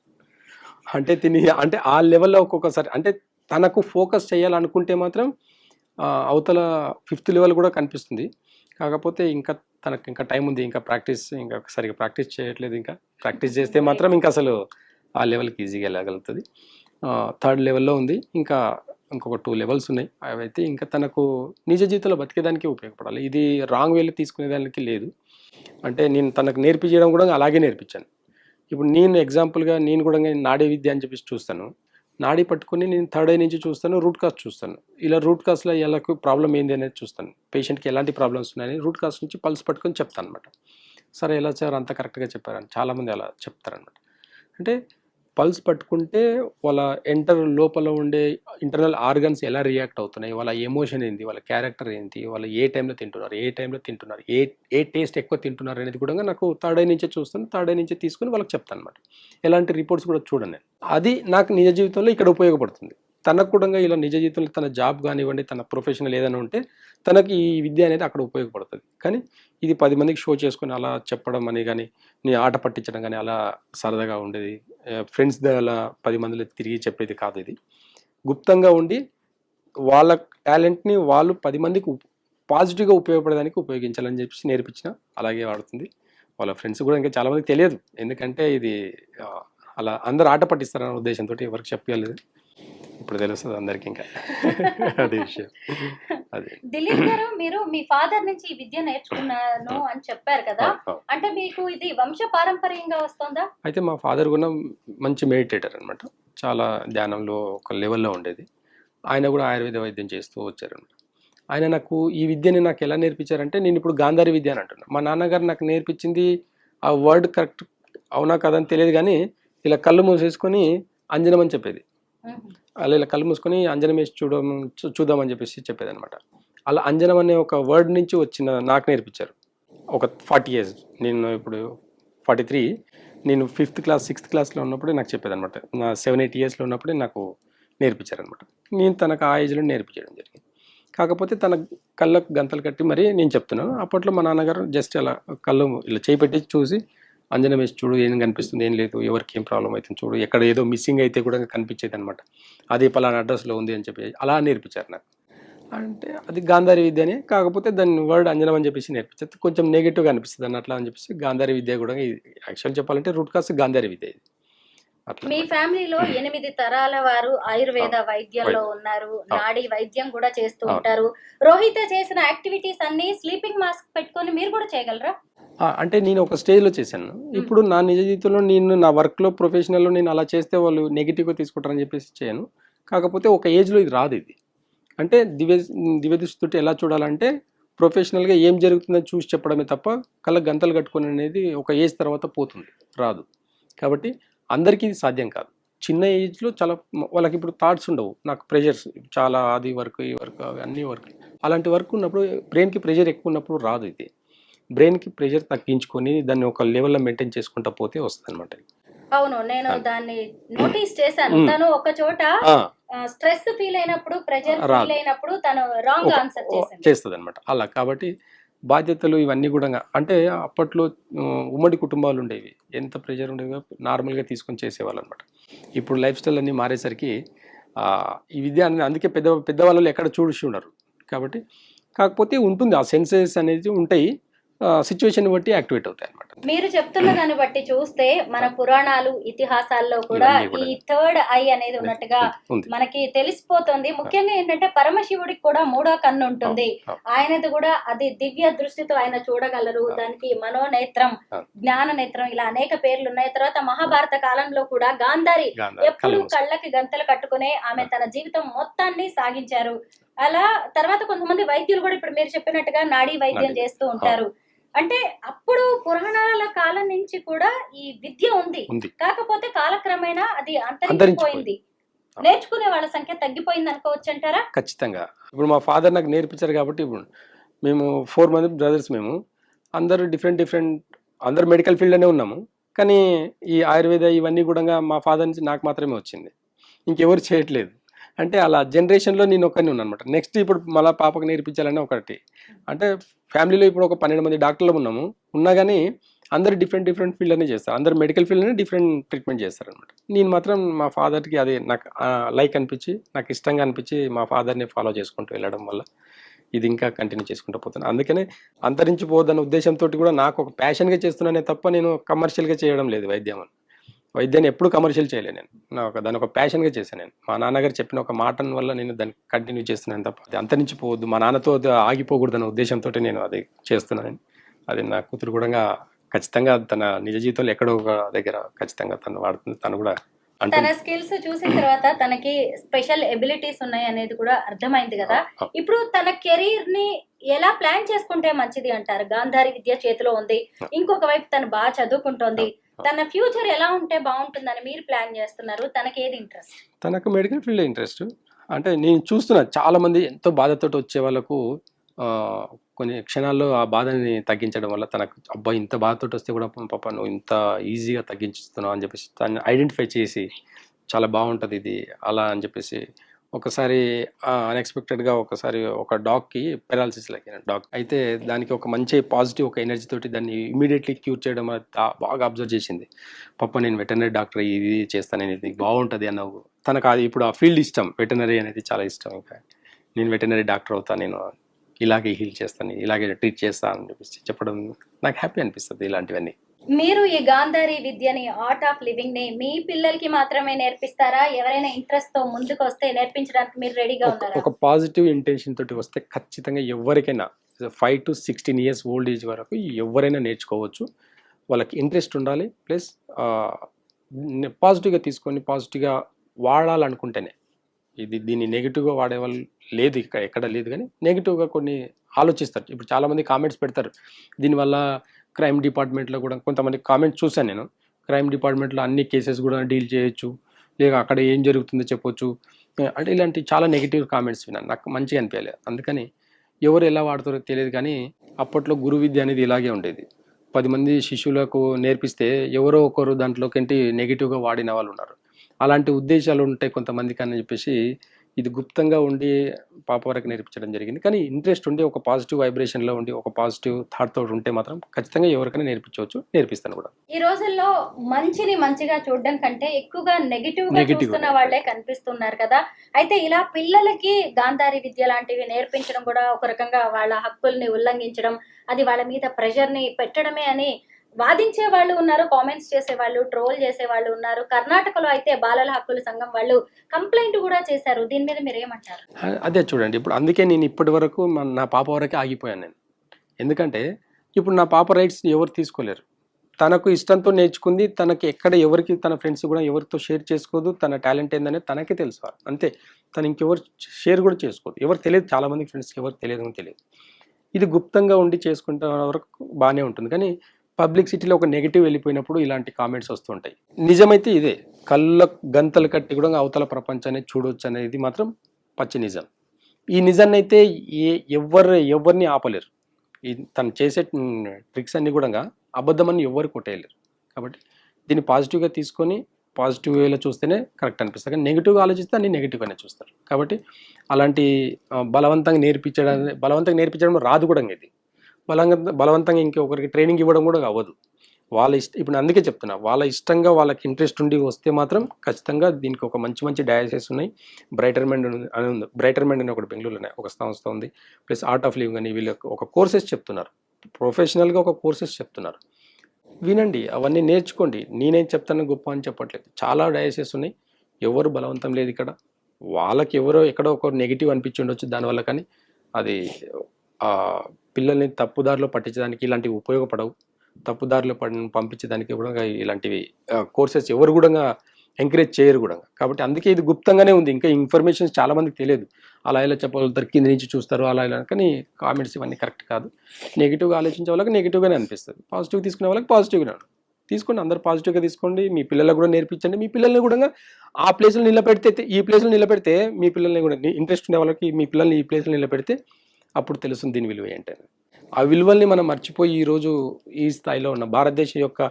అంటే తిని అంటే ఆ లెవెల్లో ఒక్కొక్కసారి అంటే తనకు ఫోకస్ చేయాలనుకుంటే మాత్రం అవతల ఫిఫ్త్ లెవెల్ కూడా కనిపిస్తుంది. కాకపోతే ఇంకా తనకు ఇంకా టైం ఉంది ఇంకా ప్రాక్టీస్ ఇంకా సరిగా ప్రాక్టీస్ చేయట్లేదు ఇంకా ప్రాక్టీస్ చేస్తే మాత్రం ఇంకా అసలు ఆ లెవెల్కి ఈజీగా వెళ్ళగలుగుతుంది. థర్డ్ లెవెల్లో ఉంది. ఇంకా ఇంకొక టూ లెవెల్స్ ఉన్నాయి. అవైతే ఇంకా తనకు నిజ జీవితంలో బతికేదానికి ఉపయోగపడాలి. ఇది రాంగ్ వేలో తీసుకునేదానికి లేదు. అంటే నేను తనకు నేర్పించడం కూడా అలాగే నేర్పించాను. ఇప్పుడు నేను ఎగ్జాంపుల్గా నేను కూడా నాడే విద్య అని చెప్పేసి చూస్తాను. నాడి పట్టుకొని నేను థర్డ్ ఐ నుంచి చూస్తాను రూట్ కాస్ట్ చూస్తాను. ఇలా రూట్ కాస్ట్లో ఎలాకు ప్రాబ్లం ఏంది అనేది చూస్తాను. పేషెంట్కి ఎలాంటి ప్రాబ్లమ్స్ ఉన్నాయని రూట్ కాస్ట్ నుంచి పల్స్ పట్టుకొని చెప్తాను అనమాట సరే ఎలా సార్? అంత కరెక్ట్గా చెప్పారని. చాలామంది అలా చెప్తారనమాట అంటే పల్స్ పట్టుకుంటే వాళ్ళ ఎంటర్ లోపల ఉండే ఇంటర్నల్ ఆర్గన్స్ ఎలా రియాక్ట్ అవుతున్నాయి? వాళ్ళ ఎమోషన్ ఏంటి? వాళ్ళ క్యారెక్టర్ ఏంటి? వాళ్ళు ఏ టైంలో తింటున్నారు? ఏ టైంలో తింటున్నారు? ఏ ఏ టేస్ట్ ఎక్కువ తింటున్నారు అనేది కూడా నాకు థర్డ్ ఐ నుంచే చూస్తాను. థర్డ్ ఐ నుంచే తీసుకొని వాళ్ళకి చెప్తాను అనమాట ఎలాంటి రిపోర్ట్స్ కూడా చూడండి అది నాకు నిజ జీవితంలో ఇక్కడ ఉపయోగపడుతుంది. తనకు కూడా ఇలా నిజ జీవితంలో తన జాబ్ కానివ్వండి తన ప్రొఫెషనల్ ఏదైనా ఉంటే తనకి ఈ విద్య అనేది అక్కడ ఉపయోగపడుతుంది. కానీ ఇది పది మందికి షో చేసుకొని అలా చెప్పడం అని కానీ నీ ఆట పట్టించడం కానీ అలా సరదాగా ఉండేది. ఫ్రెండ్స్ అలా పది మందిలో తిరిగి చెప్పేది కాదు ఇది. గుప్తంగా ఉండి వాళ్ళ టాలెంట్ని వాళ్ళు పది మందికి పాజిటివ్గా ఉపయోగపడడానికి ఉపయోగించాలని చెప్పేసి నేర్పించిన అలాగే వాడుతుంది. వాళ్ళ ఫ్రెండ్స్ కూడా ఇంకా చాలా మందికి తెలియదు. ఎందుకంటే ఇది అలా అందరు ఆట పట్టిస్తారన్న ఉద్దేశంతో ఎవరికి చెప్పలేదు ఇప్పుడు తెలుస్తుంది అందరికి ఇంకా. అదే విషయం. అదే. దిలీప్ గారు మీరు మీ ఫాదర్ నుంచి ఈ విద్య నేర్చుకున్నాను అని చెప్పారు కదా. అంటే మీకు ఇది వంశ పారంపర్యంగా వస్తుందా? అయితే మా ఫాదర్ కూడా మంచి మెడిటేటర్ అనమాట చాలా ధ్యానంలో ఒక లెవెల్లో ఉండేది. ఆయన కూడా ఆయుర్వేద వైద్యం చేస్తూ వచ్చారనమాట ఆయన నాకు ఈ విద్యని నాకు ఎలా నేర్పించారంటే నేను ఇప్పుడు గాంధారి విద్య అని అంటున్నాను మా నాన్నగారు నాకు నేర్పించింది ఆ వర్డ్ కరెక్ట్ అవునా కాదని తెలియదు కానీ ఇలా కళ్ళు మూసేసుకొని అంజనం అని చెప్పేది. అలా ఇలా కళ్ళు మూసుకొని అంజనం వేసి చూడడం చూ- చూద్దామని చెప్పేసి చెప్పేది అనమాట అలా అంజనం అనే ఒక వర్డ్ నుంచి వచ్చిన నాకు నేర్పించారు. ఒక ఫార్టీ ఇయర్స్ నేను ఇప్పుడు ఫార్టీ త్రీ నేను ఫిఫ్త్ క్లాస్ సిక్స్త్ క్లాస్లో ఉన్నప్పుడే నాకు చెప్పేదనమాట నా సెవెన్ ఎయిట్ ఇయర్స్లో ఉన్నప్పుడే నాకు నేర్పించారనమాట నేను తనకు ఆ ఏజ్లో నేర్పించడం జరిగింది. కాకపోతే తన కళ్ళకు గంతలు కట్టి మరీ నేను చెప్తున్నాను. అప్పట్లో మా నాన్నగారు జస్ట్ అలా కళ్ళు ఇలా చేయి పెట్టి చూసి అంజనం వేసి చూడు ఏం కనిపిస్తుంది ఏం లేదు ఎవరికి ఏం ప్రాబ్లం అవుతుంది చూడు ఎక్కడ ఏదో మిస్సింగ్ అయితే కూడా కనిపించేది అనమాట అది పలానా అడ్రస్లో ఉంది అని చెప్పి అలా నేర్పించారు నాకు. అంటే అది గాంధారి విద్య అని కాకపోతే దాని వర్డ్ అంజనం అని చెప్పేసి నేర్పించేది కొంచెం నెగిటివ్గా అనిపిస్తుంది అన్నట్లా అని చెప్పేసి గాంధారి విద్య కూడా యాక్చువల్ చెప్పాలంటే రూట్ కాస్ట్ గాంధారి విద్య ఇది. మీ ఫ్యామిలీలో ఎనిమిది తరాల వారు ఆయుర్వేద వైద్యంలో ఉన్నారు. నాడీ వైద్యం కూడా చేస్తూ. ఉంటారు. రోహిత చేసిన యాక్టివిటీస్ అన్ని స్లీపింగ్ మాస్క్ పెట్టుకొని మీరు కూడా చేయగలరా? అంటే నేను ఒక స్టేజ్లో చేశాను. ఇప్పుడు నా నిజ జీవితంలో నేను నా వర్క్లో ప్రొఫెషనల్లో నేను అలా చేస్తే వాళ్ళు నెగిటివ్గా తీసుకుంటారని చెప్పేసి చేయను. కాకపోతే ఒక ఏజ్లో ఇది రాదు ఇది. అంటే దివ్య దివ్య దృష్టితో ఎలా చూడాలంటే ప్రొఫెషనల్గా ఏం జరుగుతుందని చూసి చెప్పడమే తప్ప కళ్ళ గంతలు కట్టుకొని అనేది ఒక ఏజ్ తర్వాత పోతుంది. రాదు. కాబట్టి అందరికీ ఇది సాధ్యం కాదు. చిన్న ఏజ్లో చాలా వాళ్ళకి ఇప్పుడు థాట్స్ ఉండవు. నాకు ప్రెషర్స్ చాలా అది వర్క్ ఈ వర్క్ అన్ని వర్క్. అలాంటి వర్క్ ఉన్నప్పుడు బ్రెయిన్కి ప్రెషర్ ఎక్కువ ఉన్నప్పుడు రాదు ఇది. బ్రెయిన్కి ప్రెషర్ తగ్గించుకొని దాన్ని ఒక లెవెల్లో మెయింటైన్ చేసుకుంటా పోతే వస్తుంది అనమాట అవును నేను. దాన్ని నోటీస్ చేశాను. తను ఒక చోట స్ట్రెస్ ఫీల్ అయినప్పుడు ప్రెజర్ రాదు. ఫీల్ అయినప్పుడు తను రాంగ్ ఆన్సర్ చేస్తుంది అనమాట అలా కాబట్టి బాధ్యతలు ఇవన్నీ కూడా అంటే అప్పట్లో ఉమ్మడి కుటుంబాలు ఉండేవి. ఎంత ప్రెషర్ ఉండేవి నార్మల్గా తీసుకొని చేసేవాళ్ళు అనమాట ఇప్పుడు లైఫ్ స్టైల్ అన్నీ మారేసరికి ఈ విద్య అనేది అందుకే పెద్ద పెద్దవాళ్ళు ఎక్కడ చూసి ఉండరు. కాబట్టి కాకపోతే ఉంటుంది ఆ సెన్సెస్ అనేది ఉంటాయి. సిచ్యువేషన్ బట్టి యాక్టివేట్ అవుతాయి అనమాట మీరు చెప్తున్న దాన్ని బట్టి చూస్తే మన పురాణాలు ఇతిహాసాల్లో కూడా. ఈ థర్డ్ ఐ అనేది ఉన్నట్టుగా మనకి తెలిసిపోతుంది ముఖ్యంగా ఏంటంటే పరమశివుడికి కూడా మూడో కన్ను ఉంటుంది. ఆయనది కూడా అది దివ్య దృష్టితో ఆయన చూడగలరు. దానికి మనోనేత్రం. జ్ఞాన నేత్రం ఇలా అనేక పేర్లు ఉన్నాయి తర్వాత మహాభారత కాలంలో కూడా గాంధారి ఎప్పుడు. కళ్ళకి గంతలు కట్టుకునే ఆమె తన జీవితం మొత్తాన్ని సాగించారు అలా తర్వాత కొంతమంది వైద్యులు కూడా ఇప్పుడు మీరు చెప్పినట్టుగా నాడీ వైద్యం. చేస్తూ ఉంటారు అంటే అప్పుడు పురాణాల కాలం నుంచి కూడా ఈ విద్య ఉంది. కాకపోతే కాలక్రమేణా అది అంతరించిపోయింది. అంతరించిపోయింది. నేర్చుకునే వాళ్ళ సంఖ్య తగ్గిపోయింది అనుకోవచ్చు అంటారా ఖచ్చితంగా. ఇప్పుడు మా ఫాదర్ నాకు నేర్పించారు కాబట్టి ఇప్పుడు మేము ఫోర్ మంది బ్రదర్స్ మేము. అందరూ డిఫరెంట్ డిఫరెంట్ అందరూ మెడికల్ ఫీల్డ్లోనే ఉన్నాము. కానీ ఈ ఆయుర్వేద ఇవన్నీ కూడా మా ఫాదర్ నుంచి నాకు మాత్రమే వచ్చింది. ఇంకెవరు చేయట్లేదు. అంటే అలా జనరేషన్లో నేను ఒక్కరిని ఉన్నాను అనమాట నెక్స్ట్ ఇప్పుడు మళ్ళీ పాపకు నేర్పించాలని ఒకటి. అంటే ఫ్యామిలీలో ఇప్పుడు ఒక పన్నెండు మంది డాక్టర్లు ఉన్నాము. ఉన్నా కానీ అందరు డిఫరెంట్ డిఫరెంట్ ఫీల్డ్లోనే చేస్తారు. అందరు మెడికల్ ఫీల్డ్లోనే డిఫరెంట్ ట్రీట్మెంట్ చేస్తారు అనమాట నేను మాత్రం మా ఫాదర్కి అది నాకు లైక్ అనిపించి నాకు ఇష్టంగా అనిపించి మా ఫాదర్ని ఫాలో చేసుకుంటూ వెళ్ళడం వల్ల ఇది ఇంకా కంటిన్యూ చేసుకుంటూ పోతాను అందుకనే అంతరించిపోదన్న ఉద్దేశంతో కూడా నాకు ఒక ప్యాషన్గా చేస్తున్నానే తప్ప నేను కమర్షియల్గా చేయడం లేదు వైద్యం అని. వైద్యాన్ని ఎప్పుడు కమర్షియల్ చేయలేదు నేను. నాకు దాని ఒక ప్యాషన్గా చేశాను నేను. మా నాన్నగారు చెప్పిన ఒక మాట వల్ల నేను దాన్ని కంటిన్యూ చేస్తున్నాను తప్ప అది అంతరించిపోవద్దు మా నాన్నతో అది ఆగిపోకూడదన్న ఉద్దేశంతో నేను అది చేస్తున్నాను. అది నా కూతురు కూడా ఖచ్చితంగా తన నిజ జీవితంలో ఎక్కడో ఒక దగ్గర ఖచ్చితంగా తను వాడుతుంది. తను కూడా తన స్కిల్స్ చూసిన తర్వాత తనకి స్పెషల్ ఎబిలిటీస్ ఉన్నాయి అనేది కూడా అర్థమైంది కదా. ఇప్పుడు తన కెరీర్ని ఎలా ప్లాన్ చేసుకుంటే మంచిది అంటారు? గాంధారి విద్య చేతిలో ఉంది. ఇంకొక వైపు తను బాగా చదువుకుంటోంది. తన ఫ్యూచర్ ఎలా ఉంటే బాగుంటుందని మీరు ప్లాన్ చేస్తున్నారు? తనకి ఏది ఇంట్రెస్ట్? తనకు మెడికల్ ఫీల్డ్ ఇంట్రెస్ట్. అంటే నేను చూస్తున్నా చాలా మంది ఎంతో బాధతో వచ్చే వాళ్ళకు కొన్ని క్షణాల్లో ఆ బాధని తగ్గించడం వల్ల తనకు అబ్బాయి ఇంత బాధతో వస్తే కూడా పాప నువ్వు ఇంత ఈజీగా తగ్గించుతున్నావు అని చెప్పేసి తను ఐడెంటిఫై చేసి చాలా బాగుంటుంది ఇది అలా అని చెప్పేసి ఒకసారి అన్ఎక్స్పెక్టెడ్గా ఒకసారి ఒక డాగ్కి పెరాలసిస్ లైక్ డాగ్ అయితే దానికి ఒక మంచి పాజిటివ్ ఒక ఎనర్జీ తోటి దాన్ని ఇమీడియట్లీ క్యూర్ చేయడం బాగా అబ్జర్వ్ చేసింది. పప్ప నేను వెటర్నరీ డాక్టర్ ఇది చేస్తాను నేను ఇది బాగుంటుంది అన్న తనకు అది ఇప్పుడు ఆ ఫీల్డ్ ఇష్టం. వెటర్నరీ అనేది చాలా ఇష్టం ఇంకా. నేను వెటర్నరీ డాక్టర్ అవుతాను నేను ఇలాగే హీల్ చేస్తాను ఇలాగే ట్రీట్ చేస్తాను అని చెప్పేసి చెప్పడం నాకు హ్యాపీ అనిపిస్తుంది ఇలాంటివన్నీ. మీరు ఈ గాంధారి విద్యని ఆర్ట్ ఆఫ్ లివింగ్ని మీ పిల్లలకి మాత్రమే నేర్పిస్తారా? ఎవరైనా ఇంట్రెస్ట్తో ముందుకు వస్తే నేర్పించడానికి మీరు రెడీగా ఉన్నారా? ఒక పాజిటివ్ ఇంటెన్షన్ తోటి వస్తే ఖచ్చితంగా ఎవరికైనా five to sixteen years old age వరకు ఎవరైనా నేర్చుకోవచ్చు. వాళ్ళకి ఇంట్రెస్ట్ ఉండాలి. ప్లస్ పాజిటివ్గా తీసుకొని పాజిటివ్గా వాడాలనుకుంటేనే. ఇది దీన్ని నెగిటివ్గా వాడే వాళ్ళు లేదు ఇక్కడ ఎక్కడ లేదు కానీ నెగిటివ్గా కొన్ని ఆలోచిస్తారు. ఇప్పుడు చాలామంది కామెంట్స్ పెడతారు. దీనివల్ల క్రైమ్ డిపార్ట్మెంట్లో కూడా కొంతమంది కామెంట్స్ చూశాను నేను. క్రైమ్ డిపార్ట్మెంట్లో అన్ని కేసెస్ కూడా డీల్ చేయొచ్చు లేక అక్కడ ఏం జరుగుతుందో చెప్పొచ్చు. అంటే ఇలాంటి చాలా నెగిటివ్ కామెంట్స్ విన్నాను. నాకు మంచిగా అనిపించలేదు. అందుకని ఎవరు ఎలా వాడతారో తెలియదు కానీ అప్పట్లో గురు విద్య అనేది ఇలాగే ఉండేది. పది మంది శిష్యులకు నేర్పిస్తే ఎవరో ఒకరు దాంట్లోకి నెగిటివ్గా వాడిన వాళ్ళు ఉన్నారు. అలాంటి ఉద్దేశాలు ఉంటాయి కొంతమందికి అని చెప్పేసి ఇది గుప్తంగా ఉండి పాప వరకు నేర్పించడం జరిగింది. కానీ ఇంట్రెస్ట్ ఉండి ఒక పాజిటివ్ వైబ్రేషన్లో ఉండి ఒక పాజిటివ్ థాట్ తోటి ఉంటే మాత్రం ఖచ్చితంగా ఎవరికైనా నేర్పించవచ్చు. నేర్పిస్తాను కూడా. ఈ రోజుల్లో మంచిని మంచిగా చూడడం కంటే ఎక్కువగా నెగిటివ్ చూస్తున్న. వాళ్ళే కనిపిస్తున్నారు కదా. అయితే ఇలా పిల్లలకి గాంధారి విద్య లాంటివి నేర్పించడం కూడా ఒక రకంగా వాళ్ళ హక్కుల్ని ఉల్లంఘించడం అది వాళ్ళ మీద ప్రెషర్ని పెట్టడమే అని వాదించే వాళ్ళు ఉన్నారు కామెంట్స్ చేసే వాళ్ళు ట్రోల్ చేసే వాళ్ళు ఉన్నారు. కర్ణాటకలో అయితే బాలల హక్కుల సంఘం వాళ్ళు కంప్లైంట్ కూడా చేశారు. దీని మీద మీరు ఏమంటారు? అదే చూడండి. ఇప్పుడు అందుకే నేను ఇప్పటి వరకు నా పాప వరకే ఆగిపోయాను నేను. ఎందుకంటే ఇప్పుడు నా పాప రైట్స్ ఎవరు తీసుకోలేరు. తనకు ఇష్టంతో నేర్చుకుంది తనకి ఎక్కడ ఎవరికి తన ఫ్రెండ్స్ కూడా ఎవరితో షేర్ చేసుకోదు తన టాలెంట్ ఏందనే తనకే తెలుసు. అంతే. తను ఇంకెవరు షేర్ కూడా చేసుకోదు. ఎవరు తెలియదు చాలామంది ఫ్రెండ్స్కి ఎవరు తెలియదు అని తెలియదు. ఇది గుప్తంగా ఉండి చేసుకుంటే వరకు బాగానే ఉంటుంది. కానీ పబ్లిక్ సిటీలో ఒక నెగిటివ్ వెళ్ళిపోయినప్పుడు ఇలాంటి కామెంట్స్ వస్తుంటాయి నిజమైతే ఇదే కళ్ళ గంతలు కట్టి కూడా అవతల ప్రపంచాన్ని చూడొచ్చు అనేది మాత్రం పచ్చి నిజం. ఈ నిజాన్ని అయితే ఏ ఎవరు ఎవరిని ఆపలేరు. ఈ తను చేసే ట్రిక్స్ అన్ని కూడా అబద్ధమని ఎవరు కొట్టేయలేరు. కాబట్టి దీన్ని పాజిటివ్గా తీసుకొని పాజిటివ్ వేలో చూస్తేనే కరెక్ట్ అనిపిస్తుంది. కానీ నెగిటివ్గా ఆలోచిస్తే అన్ని నెగిటివ్గానే చూస్తారు. కాబట్టి అలాంటి బలవంతంగా నేర్పించడం బలవంతంగా నేర్పించడం రాదు కూడా ఇది. బలంగా బలవంతంగా ఇంకొకరికి ట్రైనింగ్ ఇవ్వడం కూడా అవ్వదు. వాళ్ళ ఇష్ట ఇప్పుడు అందుకే చెప్తున్నా వాళ్ళ ఇష్టంగా వాళ్ళకి ఇంట్రెస్ట్ ఉండి వస్తే మాత్రం ఖచ్చితంగా దీనికి ఒక మంచి మంచి డయాసెస్ ఉన్నాయి. బ్రైటర్మెంట్ అని ఉంది. బ్రైటర్మెంట్ అని ఒకటి బెంగళూరులోనే ఒక సంస్థ ఉంది. ప్లస్ ఆర్ట్ ఆఫ్ లివింగ్ అని వీళ్ళకి ఒక కోర్సెస్ చెప్తున్నారు. ప్రొఫెషనల్గా ఒక కోర్సెస్ చెప్తున్నారు. వినండి అవన్నీ నేర్చుకోండి. నేనేం చెప్తాను గొప్ప అని చెప్పట్లేదు. చాలా డయాసెస్ ఉన్నాయి. ఎవరు బలవంతం లేదు ఇక్కడ. వాళ్ళకి ఎవరో ఎక్కడో ఒక నెగిటివ్ అనిపించి ఉండొచ్చు దానివల్ల కానీ అది పిల్లల్ని తప్పుదారిలో పట్టించడానికి ఇలాంటివి ఉపయోగపడవు. తప్పుదారిలో పంపించడానికి కూడా ఇలాంటివి కోర్సెస్ ఎవరు కూడా ఎంకరేజ్ చేయరు కూడా కాబట్టి అందుకే ఇది గుప్తంగానే ఉంది. ఇంకా ఇన్ఫర్మేషన్ చాలా మందికి తెలియదు. అలా ఇలా చెప్పగలుగుతారు కింద నుంచి చూస్తారు అలా ఇలా కానీ కామెంట్స్ ఇవన్నీ కరెక్ట్ కాదు. నెగిటివ్గా ఆలోచించే వాళ్ళకి నెగిటివ్గానే అనిపిస్తుంది. పాజిటివ్ తీసుకునే వాళ్ళకి పాజిటివ్గానే తీసుకోండి. అందరు పాజిటివ్గా తీసుకోండి. మీ పిల్లలకు కూడా నేర్పించండి. మీ పిల్లల్ని కూడా ఆ ప్లేస్లో నిలబెడితే ఈ ప్లేస్లో నిలబెడితే మీ పిల్లల్ని కూడా ఇంట్రెస్ట్ ఉండే వాళ్ళకి మీ పిల్లల్ని ఈ ప్లేస్లో నిలబెడితే అప్పుడు తెలుస్తుంది దీని విలువ ఏంటని ఆ విలువల్ని మనం మర్చిపోయి ఈరోజు ఈ స్థాయిలో ఉన్న భారతదేశం యొక్క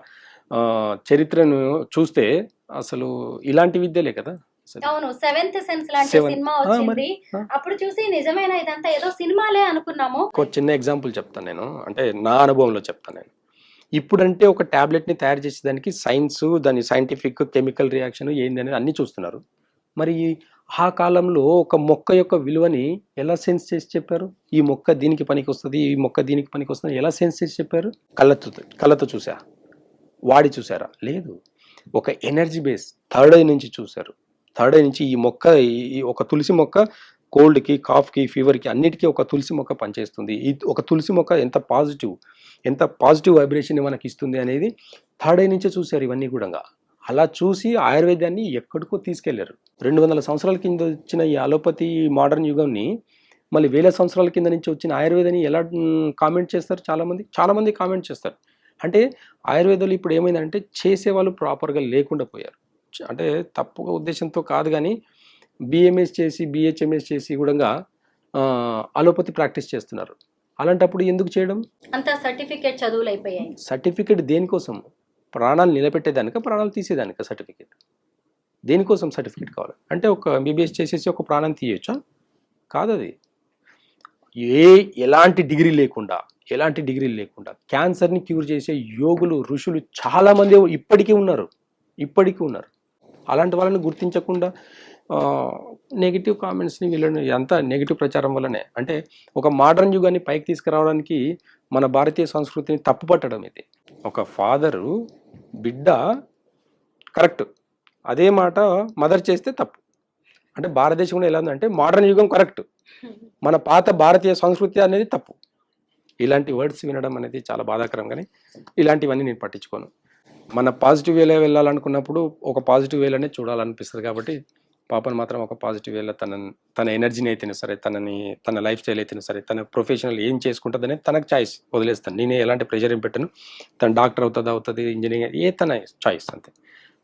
చరిత్రను చూస్తే అసలు ఇలాంటి విద్యలే కదా అవును సెవెంత్ సెన్స్ లాంటి. సినిమా వచ్చింది. అప్పుడు చూసి నిజమైన ఇదంతా? ఏదో సినిమాలే అనుకున్నాము. ఒక చిన్న ఎగ్జాంపుల్ చెప్తాను నేను. అంటే నా అనుభవంలో చెప్తాను నేను. ఇప్పుడంటే ఒక టాబ్లెట్ని తయారు చేసేదానికి సైన్స్ దాని సైంటిఫిక్ కెమికల్ రియాక్షన్ ఏంది అనేది అన్నీ చూస్తున్నారు. మరి ఆ కాలంలో ఒక మొక్క యొక్క విలువని ఎలా సెన్స్ చేసి చెప్పారు? ఈ మొక్క దీనికి పనికి వస్తుంది ఈ మొక్క దీనికి పనికి వస్తుంది ఎలా సెన్స్ చేసి చెప్పారు? కళ్ళతో కళ్ళతో చూసా. వాడి చూసారా? లేదు. ఒక ఎనర్జీ బేస్ థర్డ్ ఐ నుంచి చూశారు. థర్డ్ ఐ నుంచి ఈ మొక్క ఈ- ఒక తులసి మొక్క కోల్డ్కి కాఫ్కి ఫీవర్కి అన్నిటికీ ఒక తులసి మొక్క పనిచేస్తుంది. ఈ ఒక తులసి మొక్క ఎంత పాజిటివ్ ఎంత పాజిటివ్ వైబ్రేషన్ మనకి ఇస్తుంది అనేది థర్డ్ ఐ నుంచే చూశారు ఇవన్నీ కూడా అలా చూసి ఆయుర్వేదాన్ని ఎక్కడికో తీసుకెళ్ళారు. రెండు వందల సంవత్సరాల కింద వచ్చిన ఈ అలోపతి మోడర్న్ యుగంని మళ్ళీ వేల సంవత్సరాల కింద నుంచి వచ్చిన ఆయుర్వేదాన్ని ఎలా కామెంట్ చేస్తారు చాలామంది? చాలామంది కామెంట్ చేస్తారు. అంటే ఆయుర్వేదాలు ఇప్పుడు ఏమైందంటే చేసేవాళ్ళు ప్రాపర్గా లేకుండా పోయారు. అంటే తప్పుగా ఉద్దేశంతో కాదు కానీ బిఎంఎస్ చేసి బిహెచ్ఎంఎస్ చేసి కూడా అలోపతి ప్రాక్టీస్ చేస్తున్నారు. అలాంటప్పుడు ఎందుకు చేయడం? అంతా సర్టిఫికేట్ చదువులు అయిపోయాయి సర్టిఫికేట్ దేనికోసం? ప్రాణాలు నిలబెట్టేదానిక ప్రాణాలు తీసేదానిక సర్టిఫికేట్? దేనికోసం సర్టిఫికేట్ కావాలి? అంటే ఒక ఎంబీబీఎస్ చేసేసి ఒక ప్రాణం తీయొచ్చా? కాదు అది ఏ ఎలాంటి డిగ్రీ లేకుండా ఎలాంటి డిగ్రీ లేకుండా క్యాన్సర్ని క్యూర్ చేసే యోగులు ఋషులు చాలామంది ఇప్పటికీ ఉన్నారు. ఇప్పటికీ ఉన్నారు. అలాంటి వాళ్ళని గుర్తించకుండా నెగిటివ్ కామెంట్స్ని వీళ్ళని అంతా నెగిటివ్ ప్రచారం వల్లనే అంటే ఒక మోడర్న్ యుగాన్ని పైకి తీసుకురావడానికి మన భారతీయ సంస్కృతిని తప్పుపట్టడం ఇది. ఒక ఫాదరు బిడ్డ కరెక్ట్. అదే మాట మదర్ చేస్తే తప్పు. అంటే భారతదేశంలో ఎలా ఉందంటే మోడర్న్ యుగం కరెక్ట్. మన పాత భారతీయ సంస్కృతి అనేది తప్పు. ఇలాంటి వర్డ్స్ వినడం అనేది చాలా బాధాకరం కానీ ఇలాంటివన్నీ నేను పట్టించుకోను. మన పాజిటివ్ వేలో వెళ్ళాలనుకున్నప్పుడు ఒక పాజిటివ్ వేలోనే చూడాలనిపిస్తుంది కాబట్టి పాపను మాత్రం ఒక పాజిటివ్ వేలో తన తన ఎనర్జీని అయితేనే సరే తనని తన లైఫ్ స్టైల్ అయితేనే సరే తన ప్రొఫెషనల్ ఏం చేసుకుంటుంది అనేది తనకు చాయిస్ వదిలేస్తాను. నేనే ఎలాంటి ప్రెషర్ ఏం పెట్టను. తన డాక్టర్ అవుతుంది అవుతుంది ఇంజనీరింగ్ ఏ తన చాయిస్ అంతే.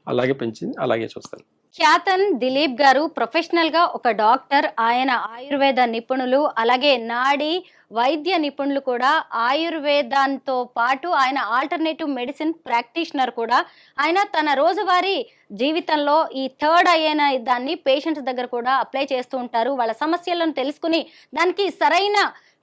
అలాగే పెంచి అలాగే చూస్తాను. ఖ్యాతన్ దిలీప్ గారు ప్రొఫెషనల్గా ఒక డాక్టర్. ఆయన ఆయుర్వేద నిపుణులు అలాగే నాడి వైద్య నిపుణులు కూడా. ఆయుర్వేదంతో పాటు ఆయన ఆల్టర్నేటివ్ మెడిసిన్ ప్రాక్టీషనర్ కూడా. ఆయన తన రోజువారీ జీవితంలో ఈ థర్డ్ అయిన దాన్ని పేషెంట్స్ దగ్గర కూడా అప్లై చేస్తూ ఉంటారు. వాళ్ళ సమస్యలను తెలుసుకుని దానికి సరైన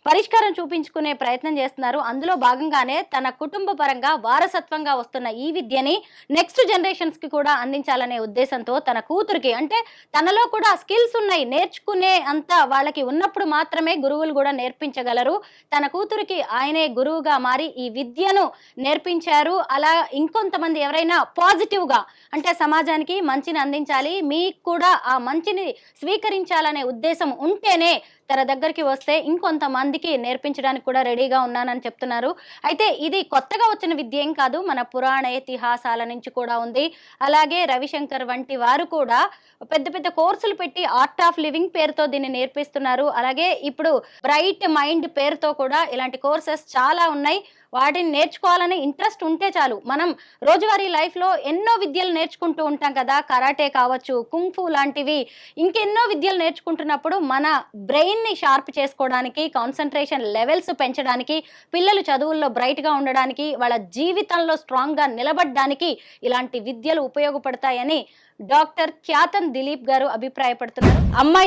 పరిష్కారం చూపించుకునే ప్రయత్నం చేస్తున్నారు. అందులో భాగంగానే తన కుటుంబ పరంగా వారసత్వంగా వస్తున్న ఈ విద్యని నెక్స్ట్ జనరేషన్స్కి కూడా అందించాలనే ఉద్దేశంతో తన కూతురికి అంటే తనలో కూడా స్కిల్స్ ఉన్నాయి నేర్చుకునే అంత వాళ్ళకి ఉన్నప్పుడు మాత్రమే గురువులు కూడా నేర్పించగలరు. తన కూతురికి ఆయనే గురువుగా మారి ఈ విద్యను నేర్పించారు. అలా ఇంకొంతమంది ఎవరైనా పాజిటివ్గా అంటే సమాజానికి మంచిని అందించాలి మీకు కూడా ఆ మంచిని స్వీకరించాలనే ఉద్దేశం ఉంటేనే తన దగ్గరికి వస్తే ఇంకొంతమందికి నేర్పించడానికి కూడా రెడీగా ఉన్నానని చెప్తున్నారు. అయితే ఇది కొత్తగా వచ్చిన విద్య ఏం కాదు మన పురాణ ఇతిహాసాల నుంచి కూడా ఉంది. అలాగే రవిశంకర్ వంటి వారు కూడా పెద్ద పెద్ద కోర్సులు పెట్టి ఆర్ట్ ఆఫ్ లివింగ్ పేరుతో దీన్ని నేర్పిస్తున్నారు. అలాగే ఇప్పుడు బ్రైట్ మైండ్ పేరుతో కూడా ఇలాంటి కోర్సెస్ చాలా ఉన్నాయి. వాటిని నేర్చుకోవాలని ఇంట్రెస్ట్ ఉంటే చాలు. మనం రోజువారీ లైఫ్లో ఎన్నో విద్యలు నేర్చుకుంటూ ఉంటాం కదా. కరాటే కావచ్చు కుంఫు లాంటివి ఇంకెన్నో విద్యలు నేర్చుకుంటున్నప్పుడు మన బ్రెయిన్ని షార్ప్ చేసుకోవడానికి కాన్సన్ట్రేషన్ లెవెల్స్ పెంచడానికి పిల్లలు చదువుల్లో బ్రైట్గా ఉండడానికి వాళ్ళ జీవితంలో స్ట్రాంగ్గా నిలబడడానికి ఇలాంటి విద్యలు ఉపయోగపడతాయని డాక్టర్ ఖ్యాతన్ దిలీప్ గారు అభిప్రాయపడుతున్నారు. అమ్మాయి